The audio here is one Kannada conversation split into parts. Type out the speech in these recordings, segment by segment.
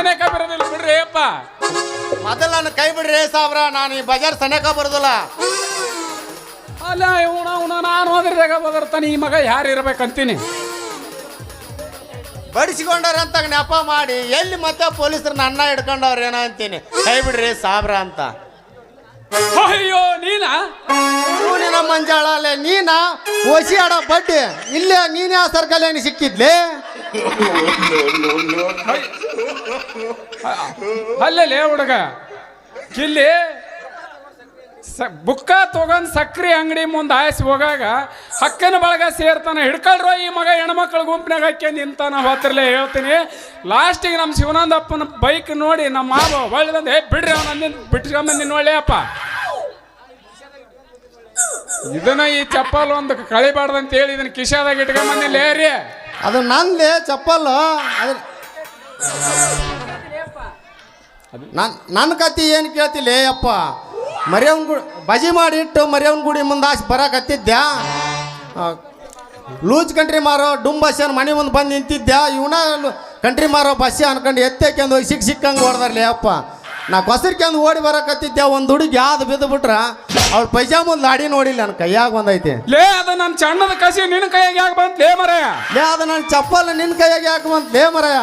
ಸನೇಕ ಬರೋದಿಲ್ಲ ಬಿಡ್ರಿ ಅಪ್ಪ. ಮೊದಲ ನನ್ನ ಕೈ ಬಿಡ್ರಿ ಸಾವ್ರ. ನಾನು ಈ ಬಜಾರ್ ಸನೇಕ ಬರೋದಿಲ್ಲ. ಅಲ್ಲ ಇವನ ಅವನ ನಾನು ಅದ್ರಾಗ ಬದರ್ತಾನೆ. ಈ ಮಗ ಯಾರು ಇರ್ಬೇಕಂತೀನಿ. ಬಡಿಸಿಕೊಂಡಾರ ಅಂತ ನೆಪ ಮಾಡಿ ಎಲ್ಲಿ ಮತ್ತೆ ಪೊಲೀಸರು ನನ್ನ ಹಿಡ್ಕೊಂಡವ್ರ ಏನೋ ಅಂತೀನಿ. ಕೈ ಬಿಡ್ರಿ ಸಾಬ್ರ ಅಂತ. ಅಯ್ಯೋ ನೀನಾ? ನಿನ್ನ ಮಂಜಾಳ ಅಲ್ಲೇ ನೀನ? ಓಸಿ ಆಡೋ ಬಡ್ಡಿ. ಇಲ್ಲೇ ನೀನೇ ಆ ಸರ್ಕಲ್ ಏನು ಸಿಕ್ಕಿದ್ಲೆ? ಅಲ್ಲೇ ಹುಡುಗ, ಇಲ್ಲಿ ಬುಕ್ಕ ತಗೊಂಡ್ ಸಕ್ರಿ ಅಂಗಡಿ ಮುಂದೆ ಆಸೆ ಹೋಗಾಗ ಹಕ್ಕನ ಬಳಗ ಸೇರ್ತಾನ, ಹಿಡ್ಕೊಳ್ರೋ ಈ ಮಗ ಹೆಣ್ಮಕ್ಳ ಗುಂಪಿನಾಗ ಹಾಕಿ ನಿಂತಾನ ಹೋತಿರ್ಲೇ ಹೇಳ್ತೀನಿ. ಲಾಸ್ಟಿಗೆ ನಮ್ಮ ಶಿವನಂದಪ್ಪನ ಬೈಕ್ ನೋಡಿ ನಮ್ಮ ಮಾವ ಹೊಳ್ದಂದು ಏ, ಬಿಡ್ರಿ ಅವನ ಬಿಟ್ಕೊಂಬಂದಿ ನೋಡಿ ಅಪ್ಪ ಇದನ್ನ ಈ ಚಪ್ಪಲ್ ಒಂದು ಕಳಿಬಾರ್ದಂತ ಹೇಳಿ ಇದನ್ನ ಕಿಶಾದಾಗ ಇಟ್ಕೊಂಬಂದಿಲ್ಲ ರೀ. ಅದು ನಂದೆ ಚಪ್ಪಲ್ ಅದು ನನ್ ನನ್ನ ಕತಿ ಏನು ಕೇಳ್ತಿಲ್ಲ ಅಪ್ಪ? ಮರಿಯವನ್ ಗುಡಿ ಬಜಿ ಮಾಡಿಟ್ಟು ಮರಿಯವನ್ ಗುಡಿ ಮುಂದೆ ಬರಕತ್ತಿದ್ದ್ಯಾ ಲೂಜ್ ಕಂಟ್ರಿ ಮಾರೋ ಡುಮ್ ಬಸ್ಸನ್ ಮನೆ ಮುಂದೆ ಬಂದು ನಿಂತಿದ್ದ್ಯಾ ಇವನ ಕಂಟ್ರಿ ಮಾರೋ ಬಸ್ಸೆ ಅನ್ಕೊಂಡು ಎತ್ತೇಕೆಂದು ಹೋಗಿ ಸಿಕ್ಕಿ ಸಿಕ್ಕಂಗೆ ಲೇ ಅಪ್ಪ. ನಾ ಕೊಸರ್ಕೆಂದು ಓಡಿ ಬರಕತ್ತಿದ್ದೆ ಒಂದು ಹುಡುಗಿ ಯಾವ್ದು ಬಿದ್ದು ಬಿಟ್ರ ಅವ್ಳ ಮುಂದೆ ಲಾಡಿ ನೋಡಿಲ್ಲ ನನ್ನ ಕೈಯಾಗ ಬಂದೈತೆ. ಲೇ ಅದ ನನ್ನ ಚಣ್ಣದ ಕಸಿ ನಿನ್ನ ಕೈಯಾಗ ಯಾಕೆ ಬಂತ ಲೇ ಮರಯ್ಯ? ಲೇ ಅದು ನನ್ನ ಚಪ್ಪಲ್ ನಿನ್ನ ಕೈಯಾಗ ಯಾಕೆ ಬಂತ ಲೇ ಮರಯ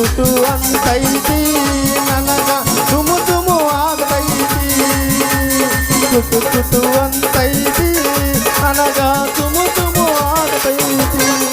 ಚುಟ್ಟು ಚುಟ್ಟು ಅಂತೈತಿ ನನಗ ತುಮು ತುಮು ಆಗತೈತಿ ಚುಟ್ಟು ಚುಟ್ಟು ಅಂತೈತಿ ನನಗ ತುಮು ತುಮು ಆಗತೈತಿ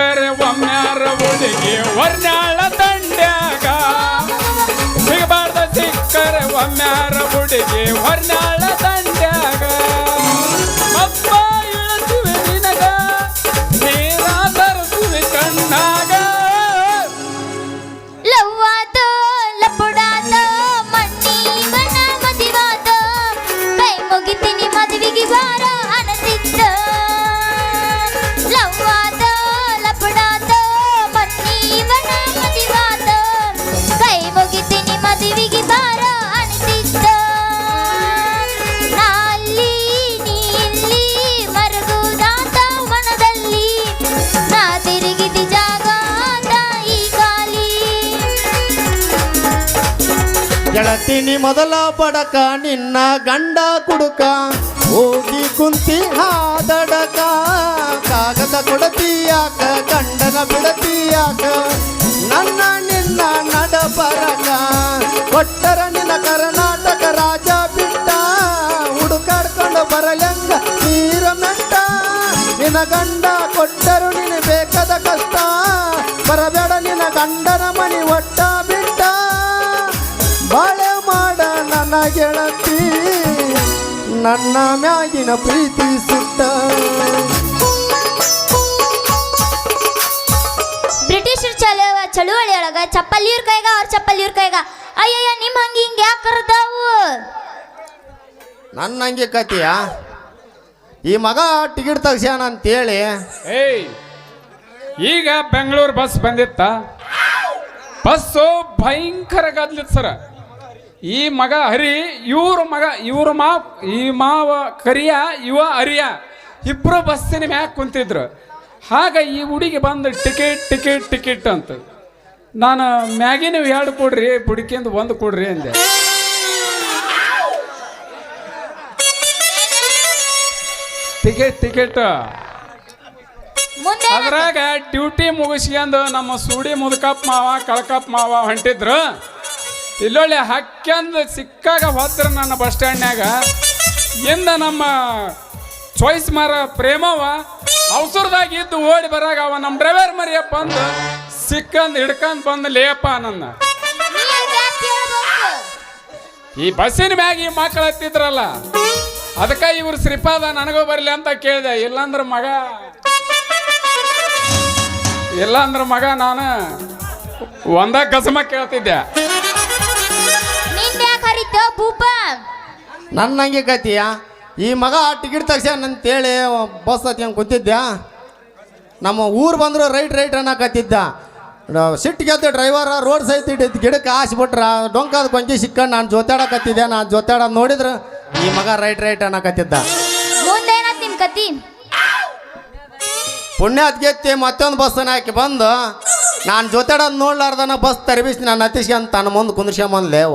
ಸಿಕ್ಕರೆ ಒಮ್ಮ್ಯಾರ ಹುಡುಗಿ ವರ್ಣಾಳ ದಂಡ್ಯಾಗ ಸಿಗಬಾರ್ದ ಸಿಕ್ಕರ ಒಮ್ಮ್ಯಾರ ಹುಡುಗಿ ವರ್ಣಾಳ ದಂಡ್ಯಾಗ ಅಪ್ಪ ಇಳಿಸುವೆ ನಿನಗ ನೀರ ತರಿಸುವೆ ಕಣ್ಣಾಗ. ಮದುವೆಗೆ ಬಾರೋ ಅನಸಿದ್ದ ಗೆಳತಿನಿ ಮೊದಲ ಬಡಕ ನಿನ್ನ ಗಂಡ ಕುಡುಕ. ಹೋಗಿ ಕುಂತಿ ಹಾದಡಕ. ಕಾಗದ ಕೊಡತೀಯಾಕ, ಗಂಡನ ಬಿಡತೀಯಾಕ. ನನ್ನ ನಿನ್ನ ನಡಬರಕ. ಕೊಟ್ಟರ ನಿನ್ನ ಕರ್ನಾಟಕ ರಾಜ ಬಿಟ್ಟ. ಹುಡುಕಾಡ್ಕೊಂಡು ಬರಲಂಗ ತೀರ ಮೆಟ್ಟ. ನಿನ್ನ ಗಂಡ ಕೊಟ್ಟರು ನಿನ್ನ ಬೇಕದ ಕಷ್ಟ. ಬರಬೇಡ ನಿನ್ನ ಗಂಡನ ಮನಿ ಒಟ್ಟ. ಗೆಳತಿ ನನ್ನ ಮ್ಯಾಗಿನ ಪ್ರೀತಿ ಸುತ್ತ ಬ್ರಿಟಿಷರ್ ಚಲ ಚಳುವಳಿ ಒಳಗ ಚಪ್ಪಲಿ ಇವ್ರ ಕೈಗ ಅವ್ರ ಚಪ್ಪಲಿ ಇವ್ರ ಕೈಗ. ಅಯ್ಯಯ್ಯ ನಿಮ್ಮ ಹಂಗೆ ಹಿಂಗೆ ಯಾಕೆ ಕರ್ದಾವು? ನನ್ನ ಹಂಗೆ ಕತಿಯ ಈ ಮಗ ಟಿಕೆಟ್ ತೆಗ್ಸ್ಯಾನ ಅಂತೇಳಿ. ಏಯ್ ಈಗ ಬೆಂಗಳೂರು ಬಸ್ ಬಂದಿತ್ತ? ಬಸ್ಸು ಭಯಂಕರ ಗದ್ಲಿತ್ತು ಸರ. ಈ ಮಗ ಹರಿ ಇವ್ರ ಮಗ ಇವ್ರ ಮಾವ ಈ ಮಾವ ಕರಿಯ ಇವ ಹರಿಯ ಇಬ್ಬರು ಬಸ್ಸಿನ ಮ್ಯಾಗ ಕುಂತಿದ್ರು. ಆಗ ಈ ಹುಡುಗಿ ಬಂದು ಟಿಕೆಟ್ ಟಿಕೆಟ್ ಟಿಕೆಟ್ ಅಂತ. ನಾನು ಮ್ಯಾಗಿನ ಎರಡು ಕೊಡ್ರಿ ಬುಡಿಕೆಂದು ಒಂದು ಕೊಡ್ರಿ ಅಂದೆ. Ticket ticket. ಅದ್ರಾಗ ಡ್ಯೂಟಿ ಮುಗಿಸ್ಕೊಂಡು ನಮ್ಮ ಸೂಡಿ ಮುದಕಪ್ಪ ಮಾವ ಕಳಕಪ್ಪ ಮಾವ ಹೊಂಟಿದ್ರು. ಇಲ್ಲೊಳ್ಳೆ ಹಕ್ಕಂದು ಸಿಕ್ಕಾಗ ಹೋದ್ರ ನನ್ನ ಬಸ್ ಸ್ಟ್ಯಾಂಡ್ನ್ಯಾಗ ಇಂದ ನಮ್ಮ ಚಾಯ್ಸ್ ಮಾರ ಪ್ರೇಮವ ಅವಸರದಾಗ ಇದ್ದು ಓಡಿ ಬರಾಗ ಅವ ನಮ್ಮ ಡ್ರೈವರ್ ಮರಿಯಪ್ಪ ಅಂದು ಸಿಕ್ಕಂದು ಹಿಡ್ಕಂದು ಬಂದು ಲೇಪ ನನ್ನ? ಈ ಬಸ್ಸಿನ ಮ್ಯಾಗ ಈ ಮಕ್ಕಳು ಹತ್ತಿದ್ರಲ್ಲ, ಅದಕ್ಕೆ ಇವ್ರು ಶ್ರೀಪಾದ ನನಗೂ ಬರಲಿ ಅಂತ ಕೇಳಿದೆ, ಇಲ್ಲಾಂದ್ರ ಮಗ ಇಲ್ಲಾಂದ್ರ ಮಗ ನಾನು ಒಂದ ಕಸಮ ಕೇಳ್ತಿದ್ದೆ ನಿಂದ ಯಾಕೆ ಹರಿತ ಭೂಪ? ನನ್ನ ಹಂಗೆ ಕತಿಯ? ಈ ಮಗ ಟಿಕೆಟ್ ತೆಗ್ಸ್ಯಾನ ಅಂತೇಳಿ ಬಸ್ ಹಂಗೆ ಕೂತಿದ್ದೆ ನಮ್ಮ ಊರು ಬಂದ್ರು ರೈಟ್ ರೈಟ್ ಅನ್ನಕತ್ತಿದ್ದ ಸಿಟ್ಟು ಗೆದ್ದ ಡ್ರೈವರ್ ರೋಡ್ ಸೈತ್ ಇಟ್ಟಿದ್ದು. ಗಿಡಕ್ಕೆ ಹಾಸ್ಬಿಟ್ರ ಡೊಂಕಾದ ಕೊಂಚಿ ಸಿಕ್ಕಂಡು ನಾನು ಜೊತಾಡಕತ್ತಿದ್ದೆ ನಾನು ಜೊತಾಡೋದು ನೋಡಿದ್ರೆ ಈ ಮಗ ರೈಟ್ ರೈಟ್ ಅನ್ನಕತ್ತಿದ್ದ ಮುಂದೆ ಏನಾತ್ ನಿಮ್ ಕತಿ? ಪುಣ್ಯಾತ್ ಗೆತ್ತಿ ಮತ್ತೊಂದು ಬಸ್ಸನ್ನ ಹಾಕಿ ಬಂದು ನಾನು ಜೊತಾಡೋದು ನೋಡ್ಲಾರ್ದನ ಬಸ್ ತರಬಿಸಿ ನಾನು ಹತ್ತಿಸ್ಕೊಂಡ್ ತನ್ನ ಮುಂದೆ ಕುಂದ್ರಸ್ಕೊಂಬಂದ್ಲೇವ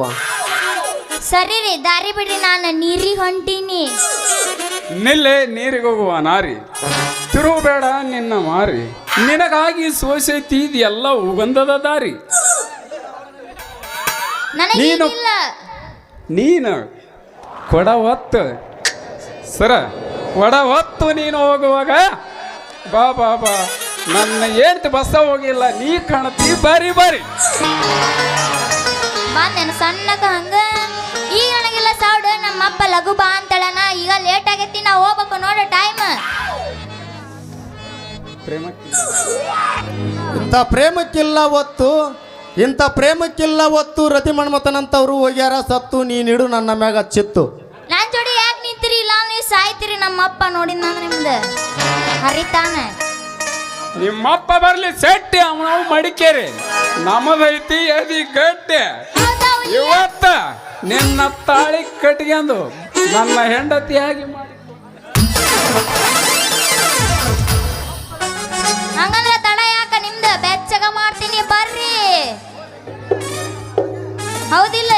ಸರಿ ರೀ ದಾರಿ ಬಿಡ್ರಿ ನಾನು ನೀರಿಗೆ ಹೊಂಟೀನಿ. ನಿಲ್ಲೆ ನೀರಿಗೆ ಹೋಗುವ ನಾರಿ ತಿರುಗಬೇಡ ನಿನ್ನ ಮಾರಿ. ನಿನಗಾಗಿ ಸೋಸೈತಿ ಇದೆಲ್ಲ ಉಗಂಧದ ದಾರಿ. ನೀನು- ನೀನು ಕೊಡ ಹೊತ್ತು ಸರ ಕೊಡ ಹೊತ್ತು ನೀನು ಹೋಗುವಾಗ ಬಾ ಬಾ ಬಾ. ನನ್ನ ಏನ್ತಿ ಬಸ್ಸ ಹೋಗಿಲ್ಲ ನೀ ಕಾಣತಿ ಬಾರಿ ಬಾರಿ. ಬಂದೇನು ಸಣ್ಣಕ ಹಂಗ. ಈಗ ನನಗೆಲ್ಲ ನಮ್ಮಪ್ಪ ನಮ್ಮ ಅಪ್ಪ ಲಘು ಬಾ ಅಂತಳನ ಈಗ ಲೇಟ್ ಆಗೈತಿ ನಾ ಹೋಗ್ಬೇಕು ನೋಡು ಟೈಮ್ ಇಂಥ ಪ್ರೇಮಕ್ಕಿಲ್ಲ ಒತ್ತು ಇಂಥ ಪ್ರೇಮಕ್ಕಿಲ್ಲ ಒತ್ತು ರತಿ ಮಣ್ಮತನಂತವ್ರು ಹೋಗ್ಯಾರ ಸತ್ತು ನೀನಿಡು ನನ್ನ ಮ್ಯಾಗ ಚಿತ್ತು. ನಾನ್ ಜೋಡಿ ಯಾಕೆ ನಿಂತಿರಿ? ಇಲ್ಲ ನೀವು ಸಾಯ್ತಿರಿ ನಮ್ಮಪ್ಪ ನೋಡಿದ ನಾನು ನಿಮ್ದು. ಹರಿತಾನ. ನಿಮ್ಮಪ್ಪ ಬರ್ಲಿ ಸೆಟ್ಟಿ ಅವನವು ಮಡಿಕೇರಿ. ನಮದೈತಿ ಎದಿ ಗಟ್ಟೆ ಇವತ್ತ ನಿನ್ನ ತಾಳಿ ಕಟ್ಕೊಂಡು ನನ್ನ ಹೆಂಡತಿಯಾಗಿ ಮಾಡಿ. ಹಂಗಂದ್ರೆ ತಡ ಯಾಕ ನಿಮ್ದು? ಬೆಚ್ಚಗ ಮಾಡ್ತೀನಿ ಬರ್ರಿ. ಹೌದಿಲ್ಲ?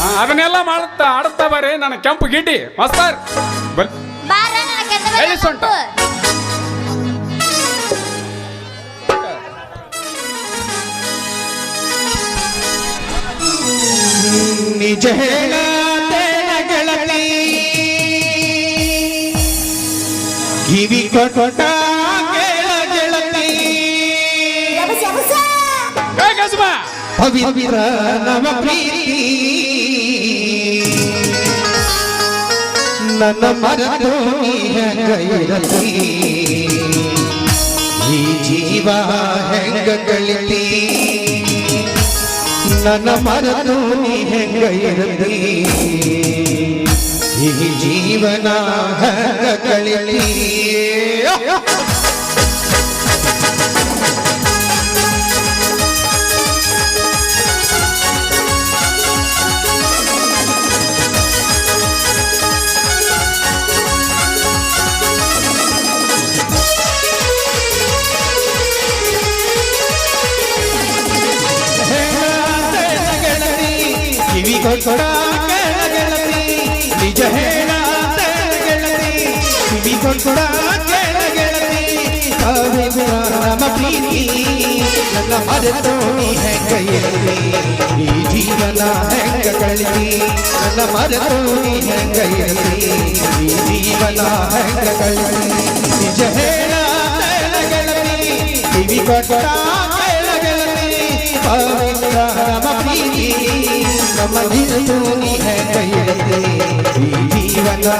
ಹಾ, ಅದನ್ನೆಲ್ಲ ಮಾಡುತ್ತಾ ಆಡುತ್ತಾ ಬರ್ರಿ ನನ್ನ ಕೆಂಪು ಗಿಡ್ಡಿ. ಮಸ್ತಾರ್ ಬಲ್ ಬಾರ ನನ್ನ ಕೆಂಪು ಎಲ್ಲಿ ಸೊಂಟ? ಕಪ್ಪು. ನಿಜ ಹೇಳತೇನ ಗೆಳತಿ ಕಿವಿ ಕೊಟ್ಟ ಕೇಳ ಗೆಳತಿ ಏ ಕಸುಮ ಪವಿತ್ರ ನವ ಪ್ರೀತಿ ನನ್ನ ಮರದು ನೀ ಹೆಂಗ ಇರಲಿ ಈ ಜೀವ ಹೆಂಗ ಗಳಿತಿ ನನ್ನ ಮರದು ನೀ ಹೆಂಗ ಈ ಜೀವನ ಕಳಿಲಿ ನನ್ನ ಮರೆತು ನೀ ಹೆಂಗ ಇರಲಿ ಈ ಜೀವನ ಹೆಂಗ ಕಳಿತಿ ನನ್ನ ಮರೆತು ನೀ ಹೆಂಗ ಇರಲಿ ಈ ಜೀವನ ಹೆಂಗ ಕಳಿತಿ ನಿಜ ಹೇಳ ಗೆಳತಿ ಕಿವಿ ಕೊಟ್ಟ ಕೇಳ ಗೆಳತಿ ಸಾವಿರ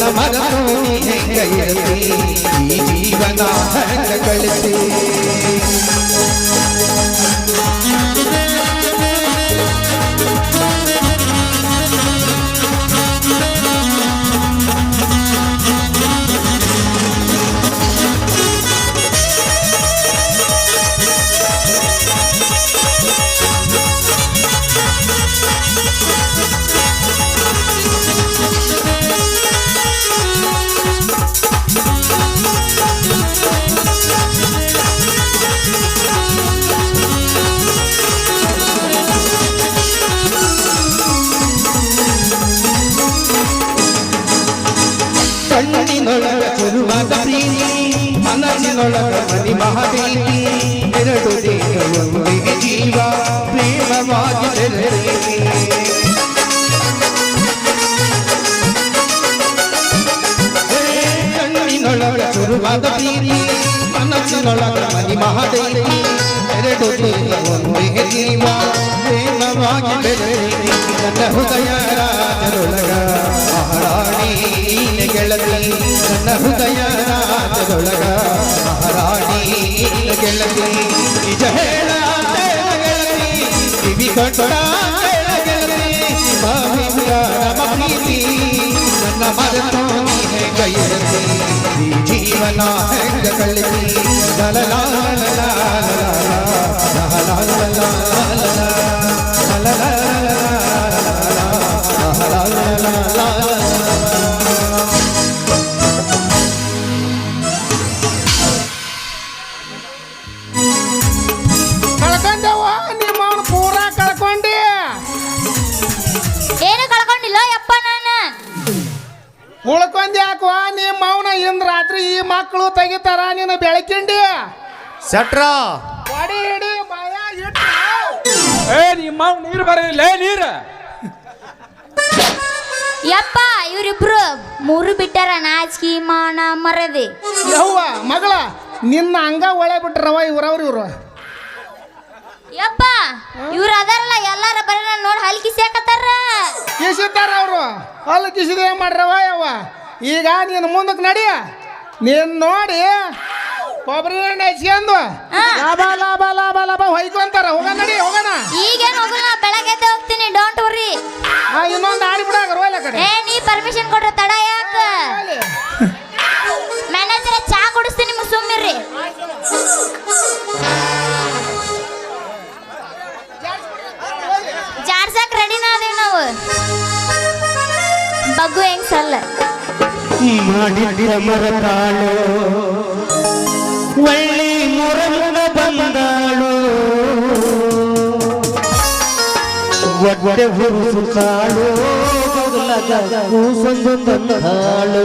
ನಮ್ಮ ಪ್ರೀತಿ ನಮ್ಮ ನಿರತು ನೀ ಹೆಂಗ ಇರಲಿ ಈ ಜೀವನ ಕಣ್ಣಿನೊಳಗ ಶುರುವಾದ ಪ್ರೀತಿ ಮನಸ್ಸಿನೊಳಗ ಮನಿ ಮಹಾದೇವಿ ಎರಡು ದೇಹವೊಂದಿಗೆ ಜೀವ ಪ್ರೇಮವಾಗಿ ಬೆರೆತಿ ಕಣ್ಣಿನೊಳಗ ಶುರುವಾದ ಪ್ರೀತಿ ಮನಸ್ಸಿನೊಳಗ ಮನಿ ಮಹಾದೇವಿ ಎರಡು ದೇಹವೊಂದಿಗೆ ಜೀವ ಪ್ರೇಮವಾಗಿ ಬೆರೆತಿ ನನ್ನ ಹೃದಯ ರಾಜರೊಳಗ ಮಹಾರಾಣಿ ನೀನೆ ಗೆಳತಿ ನನ್ನ ಹೃದಯ ರಾಜರೊಳಗ ಮಹಾರಾಣಿ ನೀನೆ ಗೆಳತಿ ನಿಜ ಹೇಳ ಗೆಳತಿ ಕಿವಿ ಕೊಟ್ಟ ಗೆಳತಿ ಸಾವಿರ ನಮ್ಮ ಪ್ರೀತಿ ನನ್ನ ಮರೆತು ನೀ ಹೆಂಗ ಇರಲಿ ಈ ಜೀವನ ಹೆಂಗ ಕಳಿಸಿ ಲಲ ಲಾ ಲಲ ಲಾ ಲಲ ಯಾಕೋ ಇಂದ್ ರಾತ್ರಿ ಈ ಮಕ್ಕಳು ತೆಗಿತಾರ ನೀನು ಬೆಳಕಿಂಡಿ. ಸೆಟ್ರ ಏ ನಿಮ್ಮ ನೀರು ಬರಲಿಲ್ಲ ನೀರು. ಯಪ್ಪ ಇವರಿಬ್ರು ಮೂರು ಬಿಟ್ಟಾರ ನಾಚಿಕೆ ಮಾನ ಮರದಿ. ಯವ್ವ ಮಗಳ ನಿನ್ನ ಹಂಗ ಒಳೆ ಬಿಟ್ರವ ಇವ್ರವ್ರ ಇವ್ರು. ಯಪ್ಪ ಇವ್ರು ಅದಾರಲ್ಲ ಎಲ್ಲಾರ ಬರೀ ನೋಡಿ ಹಲ್ ಸೇಕತ್ತಾರ ಕಿಸಿತಾರ ಅವರು. ಅಲ್ಲಿ ಕಿಸಿದ ಏನ್ ಮಾಡ್ರವ ಯವ್ವ? ಈಗ ನೀನು ಮುಂದಕ್ಕೆ ನಡಿಯ ನೀನ್ ನೋಡಿ ಕೊಬ್ಬರಿ ಎಣ್ಣೆ ಹಚ್ಕೊಂಡು. ಲಾಭ ಲಾಭ ಲಾಭ ಲಾಭ. ಹೊಯ್ಕೊಂತಾರ. ಹೋಗೋಣ ನಡಿ ಹೋಗೋಣ. ಈಗೇನು ಹೋಗಲ್ಲ ಬೆಳಗ್ಗೆ ಎದ್ದು ಹೋಗ್ತೀನಿ ಡೋಂಟ್ ವರ್ರಿ ಆ ಇನ್ನೊಂದು ಆಡಿ ಬಿಡಾಕ ರೋಯ್ಲ ಕಡೆ. ಏ ನೀ ಪರ್ಮಿಷನ್ ಕೊಟ್ರೆ ತಡ ಯಾಕ? ಮ್ಯಾನೇಜರ್ ಚಾ ಕುಡಿಸ್ತೀನಿ ನಿಮ್ಗೆ ಸುಮ್ಮಿರ್ರಿ ಜಾರ್ಸಕ್ ರೆಡಿನ ನಾವೇ ನಾವು ಬಗ್ಗು ಹೆಂಗ್ ಸಲ್ಲ? ಮಾಡಿದ ಮರತಾಳು ಒಳ್ಳಿ ಮುರಮುನ ಬಂದಾಳು. ಒಡ್ಡೆ ಹುರುಸಾಳು ಕೂಸೊಂದು ತಂದಾಳು.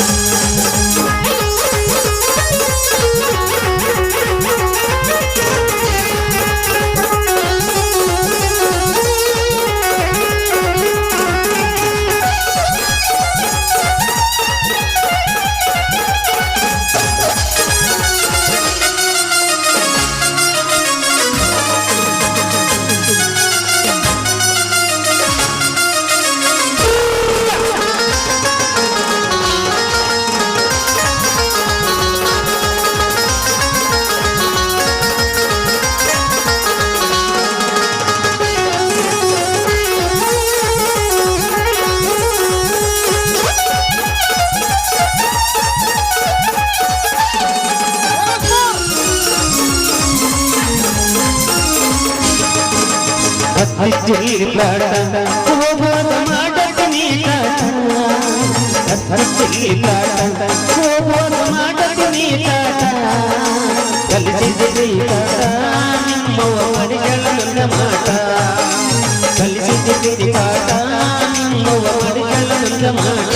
ತಂದಾಳು ಚಿಲ್ಲಾಟ ಹೋಗೋದ ಮಾಡಕ ನೀಟಾಟ ಚಿಲ್ಲಾಟ ಹೋಗೋದ ಮಾಡಕ ನೀಟಾಟ ಕಲಿಸಿದ ನೀಟಾಟ ನಿಮ್ಮವ ಮಡಿಗಳ ನನ್ನ ಮಾಟ ಕಲಿಸಿದ ತಿರುಗಾಟ ನಿಮ್ಮವ ಮಡಿಗಳ ನನ್ನ ಮಾಟ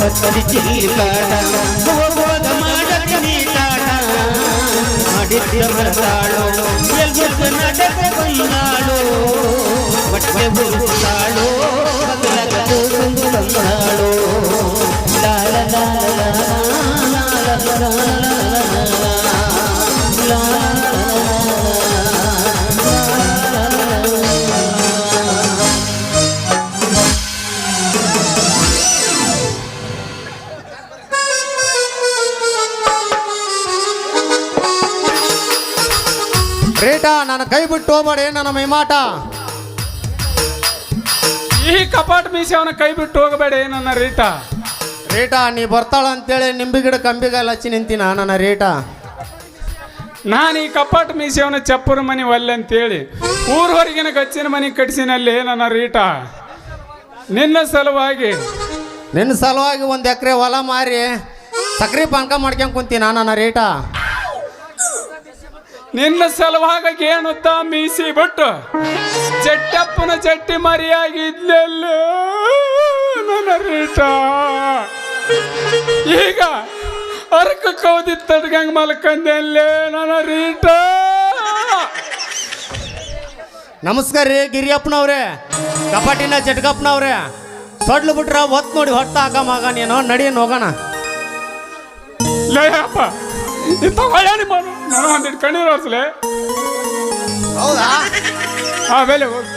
ಕತ್ತರಿ ಚಿಲ್ಲಾಟ ಹೋಗೋದ ಮಾಡಕ ನೀಟಾಟ ಮಾಡಿದ್ದ ಮರತಾಳು ನಾಟಕ ಬಂದಾಳು ಬಟ್ಟೆ ಬುರುತಾಳು ಬಗಲಗದು ಸುಂದು ಬಂದಾಳು ಲಾಲ ಲಾಲ ಲಾಲ ಲಾಲ ರೇಟಾ ನನ್ನ ಕೈ ಬಿಟ್ಟು ಹೋಗ್ಬೇಡಿ ನನ್ನ ಮೈಮಾಟ ಈ ಕಪಾಟ್ ಮೀಸಿ ಅವನ ಕೈ ಬಿಟ್ಟು ಹೋಗಬೇಡ ನನ್ನ ರೇಟ. ರೇಟ ನೀ ಬರ್ತಾಳ ಅಂತೇಳಿ ನಿಂಬಿ ಗಿಡ ಕಂಬಿಗಾಲ ಹಚ್ಚಿ ನಿಂತಿನ ನನ್ನ ರೇಟ? ನಾನು ಈ ಕಪಾಟ್ ಮೀಸಿ ಅವನ ಚಪ್ಪರ ಮನೆ ಒಲ್ಲೆ ಅಂತೇಳಿ ಊರ್ವರೆಗಿನ ಕಚ್ಚಿನ ಮನೆ ಕಟ್ಸಿನಲ್ಲಿ ನನ್ನ ರೀಟ. ನಿನ್ನ ಸಲುವಾಗಿ ನಿನ್ನ ಸಲುವಾಗಿ ಒಂದು ಎಕರೆ ಹೊಲ ಮಾರಿ ಸಕ್ರಿ ಪಾನ್ಕ ಮಾಡ್ಕೊಂಡ್ ಕುಂತೀನ ನನ್ನ ರೇಟಾ? ನಿನ್ನ ಸಲುವಾಗ ಏನುತ್ತ ಮೀಸಿ ಬಿಟ್ಟು? ಜಟ್ಟಪ್ಪನ ಜಟ್ಟಿ ಮರಿಯಾಗಿದ್ಲೆಲ್ಲ ನನ್ನ ರೀಟ ಈಗ ಅರ್ಕ ಕೌದಿ ತಡ್ಗಂಗ್ ಮಲ್ಕಂದೆಲ್ಲೇ ನನ್ನ ರೀಟ ನಮಸ್ಕಾರ ರೀ ಗಿರಿಯಪ್ಪನವ್ರೆ ಕಪಾಟಿನ ಜಟ್ಕಪ್ಪನವರೇ ಸೊಡ್ಲು ಬಿಟ್ರ ಹೊತ್ತು ನೋಡಿ ಹೊತ್ತ ಹಾಕ ಮಗ ನೀನು ನಡಿಯನ್ ಹೋಗೋಣ. ಲೇ ಅಪ್ಪ ಇಂಥ ಒಳ್ಳೆ ನಿಮ್ಮ ನಾನು ಒಂದಿಟ್ಟು ಕಣ್ಣೀರು ಹೌದಾ? ಆಮೇಲೆ ಹೋಗಿ.